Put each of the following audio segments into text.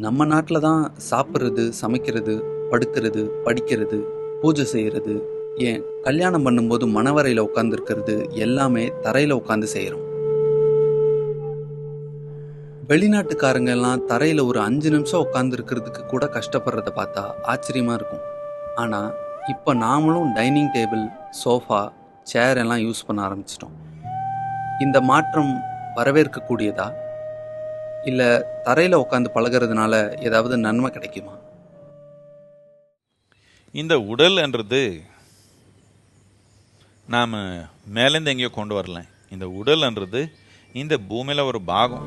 நம்ம நாட்டில் தான் சாப்பிட்றது சமைக்கிறது படுக்கிறது படிக்கிறது பூஜை செய்கிறது ஏன்? கல்யாணம் பண்ணும்போது மணவரையில் உட்காந்துருக்கிறது எல்லாமே தரையில் உட்காந்து செய்கிறோம் வெளிநாட்டுக்காரங்க எல்லாம் தரையில் ஒரு அஞ்சு நிமிஷம் உட்காந்துருக்கிறதுக்கு கூட கஷ்டப்படுறத பார்த்தா ஆச்சரியமாக இருக்கும். ஆனால் இப்போ நாமளும் டைனிங் டேபிள் சோஃபா சேர் எல்லாம் யூஸ் பண்ண ஆரம்பிச்சிட்டோம். இந்த மாற்றம் வரவேற்கக்கூடியதா? இல்லை தரையில் உட்காந்து பழகுறதுனால ஏதாவது நன்மை கிடைக்குமா? இந்த உடல்ன்றது நாம் மேலேருந்து எங்கேயோ கொண்டு வரல. இந்த உடல்ன்றது இந்த பூமியில் ஒரு பாகம்.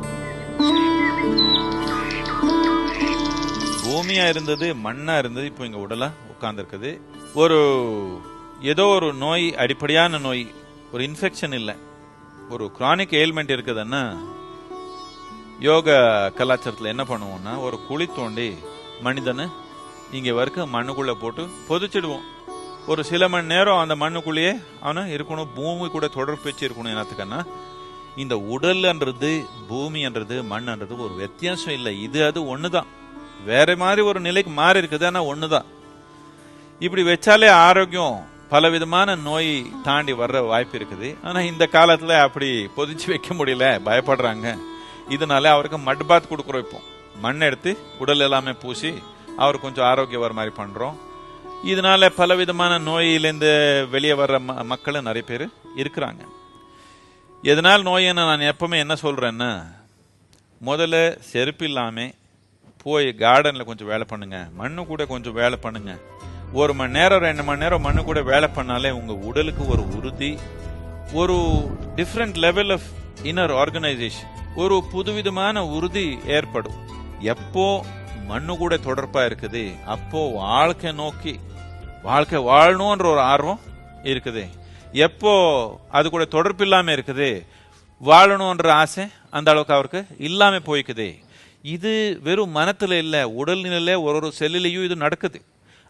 பூமியா இருந்தது மண்ணா இருந்தது இப்போ இங்கே உடலா உட்காந்துருக்குது ஒரு ஏதோ ஒரு நோய் அடிப்படையான நோய் ஒரு இன்ஃபெக்ஷன் இல்லை. ஒரு குரானிக் எயில்மெண்ட் இருக்குதுன்னா யோக கலாச்சாரத்தில் என்ன பண்ணுவோம்னா ஒரு குழி தோண்டி மனிதனை இங்கே வரைக்கும் மண்ணுக்குள்ளே போட்டு பொதிச்சிடுவோம். ஒரு சில மணி நேரம் அந்த மண்ணுக்குள்ளேயே அவனை இருக்கணும் பூமி கூட தொடர்பு வச்சு இருக்கணும் என்னத்துக்குன்னா இந்த உடல்ன்றது பூமின்றது மண்ன்றது ஒரு வித்தியாசம் இல்லை. இது அது ஒன்று தான் வேற மாதிரி ஒரு நிலைக்கு மாறி இருக்குது ஆனால் ஒன்று தான் இப்படி வச்சாலே ஆரோக்கியம் பலவிதமான நோய் தாண்டி வர்ற வாய்ப்பு இருக்குது. ஆனால் இந்த காலத்தில் அப்படி பொதிச்சு வைக்க முடியல பயப்படுறாங்க. இதனால அவருக்கு மட் பாத் கொடுக்குறோம் இப்போ. மண் எடுத்து உடல் எல்லாமே பூசி அவர் கொஞ்சம் ஆரோக்கியம் வர மாதிரி பண்ணுறோம் இதனால பலவிதமான நோயிலேருந்து வெளியே வர்ற ம மக்களும் நிறைய பேர் இருக்கிறாங்க. எதனால் நோயின்னு நான் எப்பவுமே என்ன சொல்கிறேன்னா முதல்ல செருப்பு இல்லாமல் போய் கார்டனில் கொஞ்சம் வேலை பண்ணுங்க. மண்ணு கூட கொஞ்சம் வேலை பண்ணுங்க. ஒரு மணி நேரம் ரெண்டு மணி நேரம் மண்ணு கூட வேலை பண்ணாலே உங்கள் உடலுக்கு ஒரு உறுதி ஒரு different level of inner organization ஒரு புதுவிதமான உறுதி ஏற்படும். எப்போ மண்ணு கூட தொடர்பா இருக்குது அப்போ வாழ்க்கை நோக்கி வாழ்க்கை வாழணுன்ற ஒரு ஆர்வம் இருக்குது. எப்போ அது கூட தொடர்பு இல்லாம இருக்குது வாழணுன்ற ஆசை அந்த அளவுக்கு அவருக்கு இல்லாம போய்க்குது. இது வெறும் மனத்துல உடல் உடல்நிலையில ஒரு ஒரு செல்லிலையும் இது நடக்குது.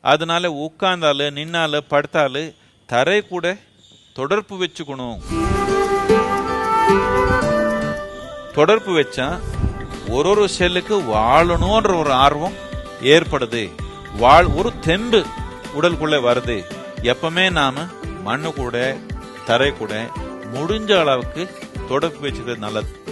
அதனால உட்கார்ந்தாலு நின்னாலு படுத்தாலு தரை கூட தொடர்பு வச்சுக்கணும். தொடர்பு வச்சா ஒரு ஒரு செல்லுக்கு வாழணும்ன்ற ஒரு ஆர்வம் ஏற்படுது. வாழ் ஒரு தெம்பு உடலுக்குள்ள வருது. எப்பவுமே நாம மண்ணு கூட தரை கூட முடிஞ்ச அளவுக்கு தொடர்பு வச்சுக்கிறது நல்லது.